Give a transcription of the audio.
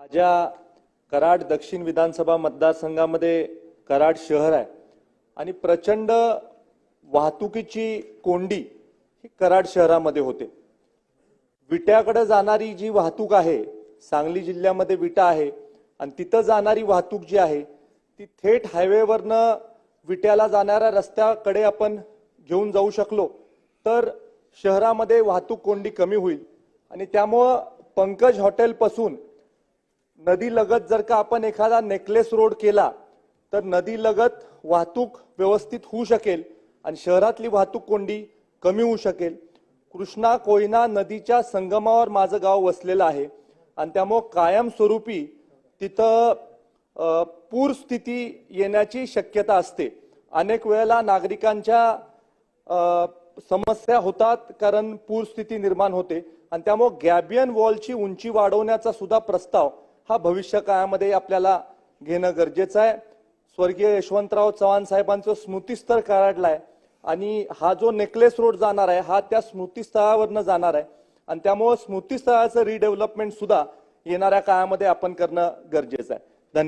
माझ्या कराड दक्षिण विधानसभा मतदारसंघामध्ये कराड शहर आहे आणि प्रचंड वाहतुकीची कोंडी ही कराड शहरामध्ये होते. विट्याकडे जाणारी जी वाहतूक आहे सांगली जिल्ह्यामध्ये विटा आहे आणि तिथं जाणारी वाहतूक जी आहे ती थेट हायवेवरनं विट्याला जाणाऱ्या रस्त्याकडे आपण घेऊन जाऊ शकलो तर शहरामध्ये वाहतूक कोंडी कमी होईल. आणि त्यामुळं पंकज हॉटेलपासून नदी लगत जर का आपण एखादा नेकलेस रोड केला तर नदी लगत वाहतूक व्यवस्थित होऊ शकेल आणि शहरातली वाहतूक कोंडी कमी होऊ शकेल. कृष्णा कोयना नदीच्या संगमावर माझं गाव वसलेलं आहे आणि त्यामुळं कायमस्वरूपी तिथं पूरस्थिती पूर स्थिती येण्याची शक्यता असते. अनेक वेळेला नागरिकांच्या समस्या होतात कारण पूरस्थिती निर्माण होते आणि त्यामुळे गॅबियन वॉलची उंची वाढवण्याचा सुद्धा प्रस्ताव हा भविष्य काळामध्ये आपल्याला घेणं गरजेचं आहे. स्वर्गीय यशवंतराव चव्हाण साहेबांचं स्मृतीस्थळ कराडलाय. आणि हा जो नेकलेस रोड जाणार आहे हा त्या स्मृतीस्थळावरनं जाणार आहे. आणि त्यामुळं स्मृतीस्थळाचं रिडेव्हलपमेंट सुद्धा येणाऱ्या काळामध्ये आपण करणं गरजेचं आहे.